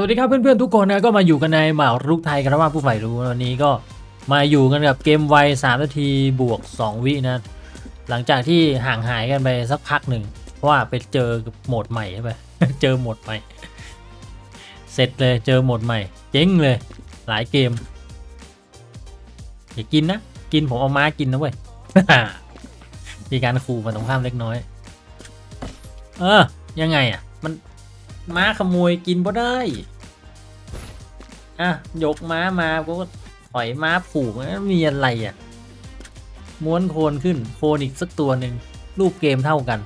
สวัสดีครับเพื่อนๆทุกคนนะก็มาอยู่กันในหมากรุกไทยกันว่าผู้ใฝ่รู้วันนี้ก็มาอยู่กันกับเกมไว3นาทีบวก 2 วินะ หลังจากที่ห่างหายกันไปสักพักหนึ่ง เพราะว่าไปเจอโหมดใหม่ใช่ไหมเจอโหมดใหม่ เสร็จเลยเจอโหมดใหม่ เจ๊งเลย หลายเกมอย่ากินนะ กินผมเอาม้ากินนะเว้ยมีการขู่มาตรงข้ามเล็กน้อย เออยังไงอะ ม้าขโมยกินบ่ได้ อะ ยกม้ามาก็ถอยม้าผูกแล้วมีอะไรอะ ม้วนโคนขึ้นโคนอีกสักตัวหนึ่งรูปเกมเท่ากัน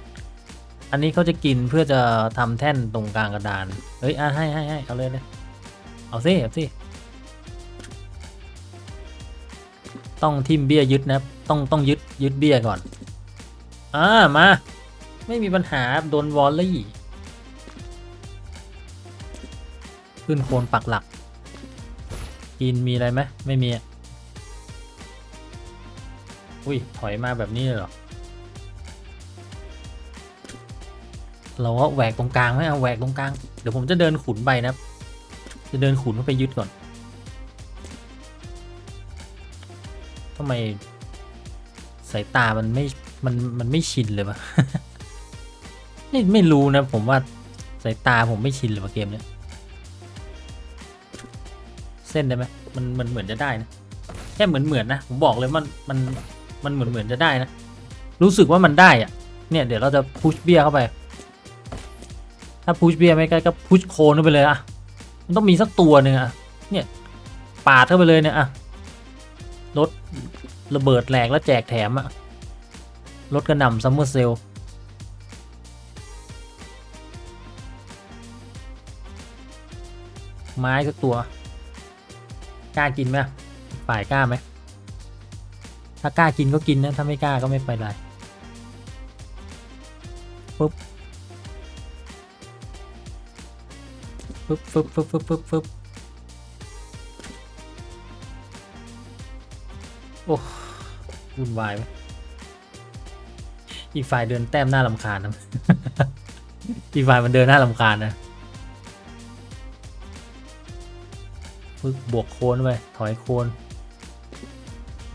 อันนี้เขาจะกินเพื่อจะทำแท่นตรงกลางกระดาน เฮ้ยอะให้ให้ให้เอาเลยเลยเอาสิเอาสิต้องทิมเบี้ยยึดนะต้องต้องยึดยึดเบี้ยก่อน อ่ามา ไม่มีปัญหาโดนวอลลี่ ขึ้นโคนปักหลัก กินมีอะไรไหมไม่มี อุ้ย ถอยมาแบบนี้เลยเหรอ เราก็แหวกตรงกลางไหมเอาแหวกตรงกลาง เดี๋ยวผมจะเดินขุนไปนะจะเดินขุนเข้าไปยึดก่อนทำไมสายตามันไม่มันมันไม่ชินเลยวะไม่ไม่รู้นะผมว่าสายตาผมไม่ชินเลยว่ะเกมเนี้ย เส้นได้ไหมมันมันเหมือนจะได้นะแค่เหมือนเหมือนนะผมบอกเลยมันมันมันเหมือนเหมือนจะได้นะรู้สึกว่ามันได้อะเนี่ยเดี๋ยวเราจะพุชเบียเข้าไป ถ้าพุชเบียไม่ใกล้ก็พุชโคนเข้าไปเลยอะมันต้องมีสักตัวหนึ่งอะเนี่ยปาดเข้าไปเลยเนี่ยอะรถระเบิดแหลกแล้วแจกแถมอะรถกระหน่ำซัมเมอร์เซลไม้สักตัว กล้ากินไหมอะฝ่ายกล้าไหมถ้ากล้ากินก็กินนะถ้าไม่กล้าก็ไม่ไปนไรปุ๊บปุ๊บปุ๊บปุ๊บปุ๊บปุ๊บปุ๊บโอ้วุ่นวายไหมอีกฝ่ายเดินแต้มหน้าลำคาญนะอีกฝ่ายมันเดินหน้าลำคาญนะ ฟึกบวกโคนไปถอยโคน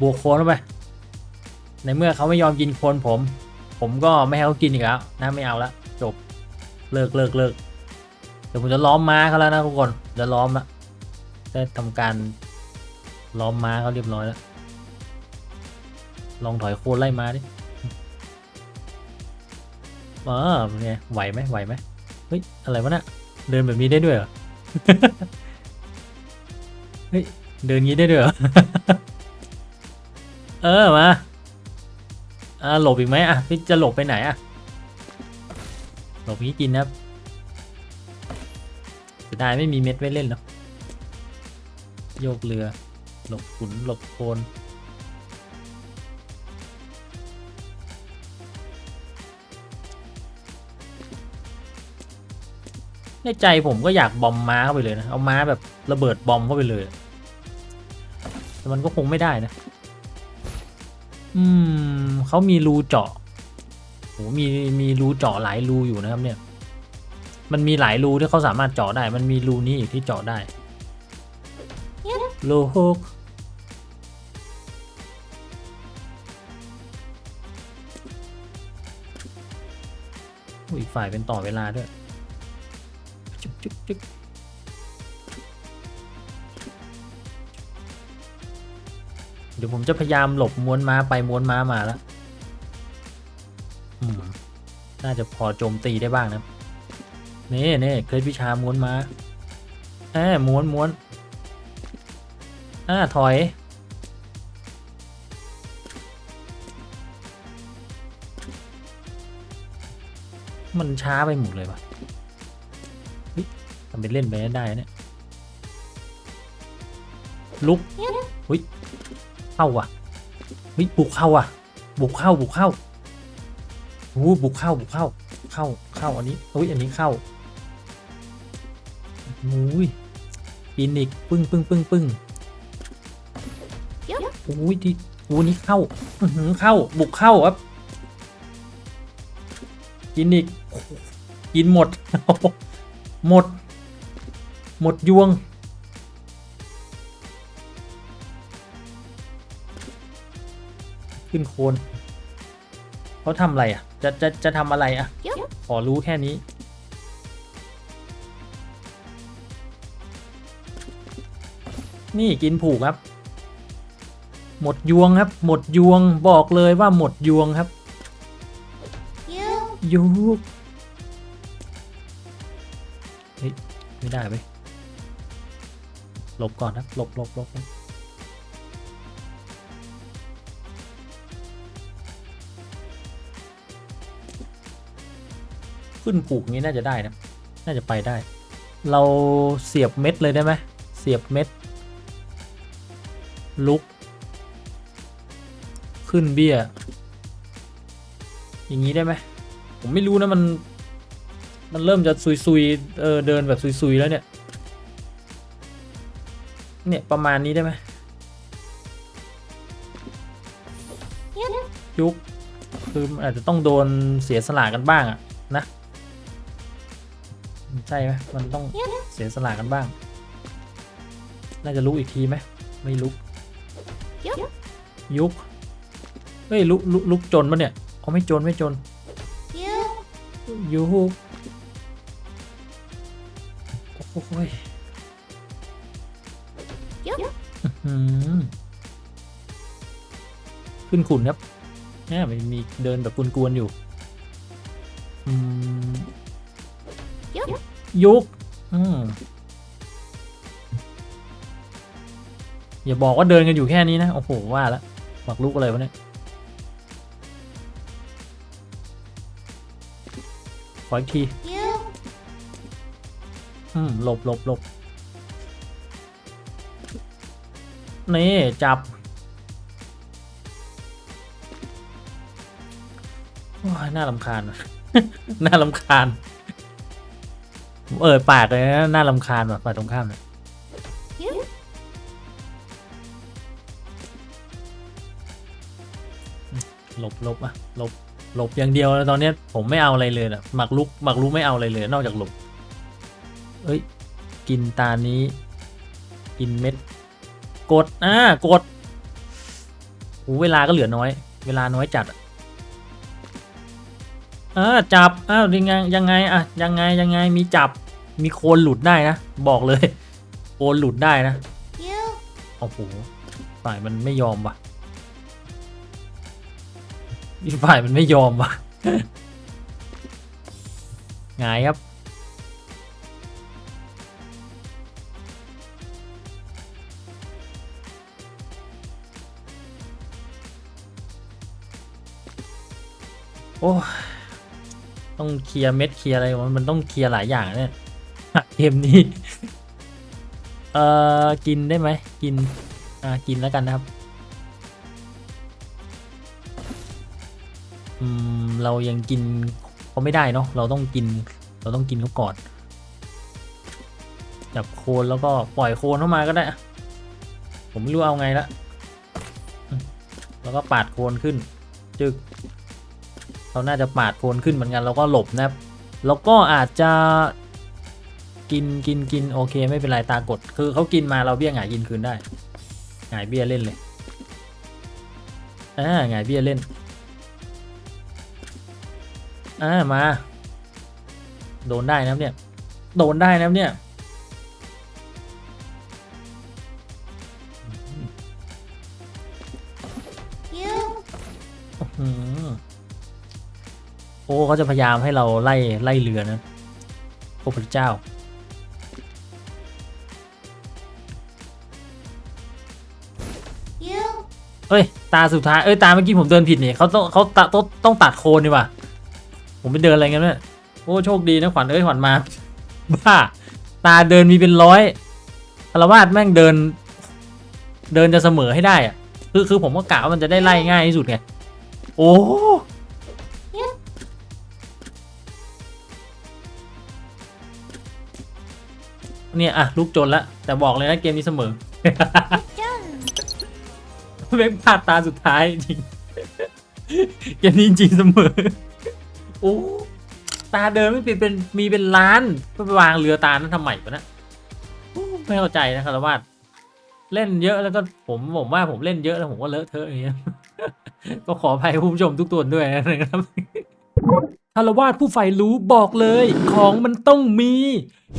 บวกโคนไปในเมื่อเขาไม่ยอมกินโคนผม ผมก็ไม่ให้เขากินอีกแล้วนะไม่เอาละจบเลิกเลิกเลิกเดี๋ยวผมจะล้อมม้าเขาแล้วนะทุกคนจะล้อมละได้ทำการล้อมม้าเขาเรียบร้อยแล้วลองถอยโคนไล่ม้าดิเออไงไหวไหมไหวไหมเฮ้ยอะไรวะเนะ่ะเดินแบบนี้ได้ด้วยเหรอ เฮ้ย เดินงี้ได้ด้วยเหรอ เออ มาอ่าหลบอีกไหมอะพี่จะหลบไปไหนอะ หลบงี้กินนะครับเสียดายไม่มีเม็ดไว้เล่นเนาะโยกเรือ หลบขุนหลบโคน ในใจผมก็อยากบอมม้าเข้าไปเลยนะ เอาม้าแบบระเบิดบอมเข้าไปเลย แต่มันก็คงไม่ได้นะ อืมเขามีรูเจาะโหมีมีรูเจาะหลายรูอยู่นะครับเนี่ย มันมีหลายรูที่เขาสามารถเจาะได้ มันมีรูนี้อีกที่เจาะได้โลหกอุ๊ยอีกฝ่ายเป็นต่อเวลาด้วย จุ๊บจุ๊บจุ๊บเดี๋ยวผมจะพยายามหลบม้วนม้าไปม้วนม้ามาแล้วน่าจะพอโจมตีได้บ้างนะนี่นี่เคล็ดวิชาม้วนม้าแอบม้วนม้วนอ่าถอยมันช้าไปหมดเลยว่ะำเป็นเล่นไปได้เนี่ยลุกหุยเข้าว่ะหุยบุกเข้าว่ะ บุกเข้าบุกเข้าโอ้บุกเข้าบุกเข้า เข้าเข้าอันนี้อุ้ยอันนี้เข้าอุ้ยปีนอีกปึ้งปึ้งปึ้งปึ้งอุ้ยที่อู้นี้เข้าเข้าบุกเข้าครับกินอีกกินหมด หมด หมดยวง ขึ้นโคนเขาทำอะไรอะ จะจะจะทำอะไรอะ ขอรู้แค่นี้ นี่กินผูกครับ หมดยวงครับ หมดยวงบอกเลยว่าหมดยวงครับ You ยุกเฮ้ยไม่ได้ไป หลบก่อนนะหลบหลบหลบขึ้นผูกนี้น่าจะได้นะ น่าจะไปได้ เราเสียบเม็ดเลยได้ไหมเสียบเม็ด ลุก ขึ้นเบี้ย อย่างนี้ได้ไหม ผมไม่รู้นะมัน มันเริ่มจะซุยๆเออเดินแบบซุยๆแล้วเนี่ย เนี่ยประมาณนี้ได้ไหมยุกคืออาจจะต้องโดนเสียสละกันบ้างอะนะ ใช่ไหมมันต้องเสียสละกันบ้าง น่าจะลุกอีกทีไหมไม่ลุก ยุกเฮ้ยลุกลุกลุกจนปะเนี่ยเขาไม่จนไม่จน You ยูกโอ้ย Yep อื้อหือขึ้นขุนครับเนี่ยมันมีเดินแบบกวนๆอยู่อืม Yep ยุกอืมอย่าบอกว่าเดินกันอยู่แค่นี้นะ โอ้โห ว่าแล้วหมักลุกอะไรวะเนี่ยขออีกที You อืมหลบหลบหลบ นี่จับโอ้ยน่าลำคาญ น่าลำคาญ ผมเอ่ยปากเลยนะน่าลำคาญว่ะฝ่ายตรงข้ามเนี่ยหลบหลบอะหลบหลบอย่างเดียวแล้วตอนเนี้ยผมไม่เอาอะไรเลยนะหมักลุกหมักลุกไม่เอาอะไรเลย นอกจากหลบ เอ้ย กินตานี้ กินเม็ด กด อ่ากดโอ้เวลาก็เหลือน้อย เวลาน้อยจัดอ่าจับอ้าวยังไงยังไงอะยังไงยังไงมีจับมีโคนหลุดได้นะ บอกเลย โคนหลุดได้นะโอ้โหฝ่ายมันไม่ยอมว่ะอีกฝ่ายมันไม่ยอมว่ะไงายครับ อ้ต้องเคลียร์เม็ดเคลียร์อะไรมันต้องเคลียร์หลายอย่างเนี่ยเกมนี้ เอ่อ กินได้ไหม กิน อ่า กินแล้วกันนะครับ อืม เรายังกินเขาไม่ได้เนาะ เราต้องกิน เราต้องกินเขาก่อน จับโคนแล้วก็ปล่อยโคนเข้ามาก็ได้ ผมไม่รู้เอาไงละ แล้วก็ปาดโคนขึ้น จึก เราน่าจะปาดโคนขึ้นเหมือนกันเราก็หลบนะครับ แล้วก็อาจจะกินกินกินโอเค ไม่เป็นไรตากด คือเขากินมาเราเบี้ยหงายกินคืนได้หงายเบี้ยเล่นเลยอ่าหงายเบี้ยเล่นอ่ามา โดนได้นะครับเนี่ย โดนได้นะครับเนี่ย โอ้เขาจะพยายามให้เราไล่ไล่เรือนะโอ้พระเจ้า You เอ้ย ตาสุดท้ายเอ้ยตาเมื่อกี้ผมเดินผิดนี่เขาต้องเขาตัดต้องต้องตัดโคนดีว่ะผมไปเดินอะไรกันเนี่ยโอ้โชคดีนะขวัญเอ้ยขวัญมาบ้าตาเดินมีเป็นร้อยอารวาสแม่งเดิน เดินจะเสมอให้ได้อะคือคือผมก็กะว่ามันจะได้ไล่ง่ายที่สุดไงโอ้ เนี่ยอะลูกจนละแต่บอกเลยนะเกมนี้เสมอ Done เม่งพลาดตาสุดท้ายจริงเกมนี้จริงๆเสมอโอ้ตาเดินไม่เป็นเป็นมีเป็นล้านไปวางเรือตานั้นทำไมวะนะไม่เข้าใจนะคารวาสเล่นเยอะแล้วก็ผมผมว่าผมเล่นเยอะแล้วผมก็เลอะเทอะอย่างเงี้ยก็ขออภัยคุณผู้ชมทุกตัวด้วยนะครับ คารวาสผู้ใฝ่รู้บอกเลยของมันต้องมี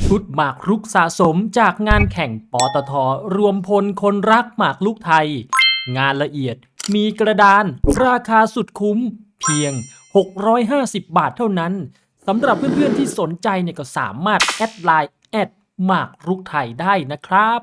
ชุดหมากรุกสะสมจากงานแข่งปตทรวมพลคนรักหมากรุกไทย งานละเอียดมีกระดาน ราคาสุดคุ้ม เพียง 650 บาทเท่านั้นสำหรับเพื่อนๆที่สนใจเนี่ยก็สามารถแอดไลน์แอดหมากรุกไทยได้นะครับ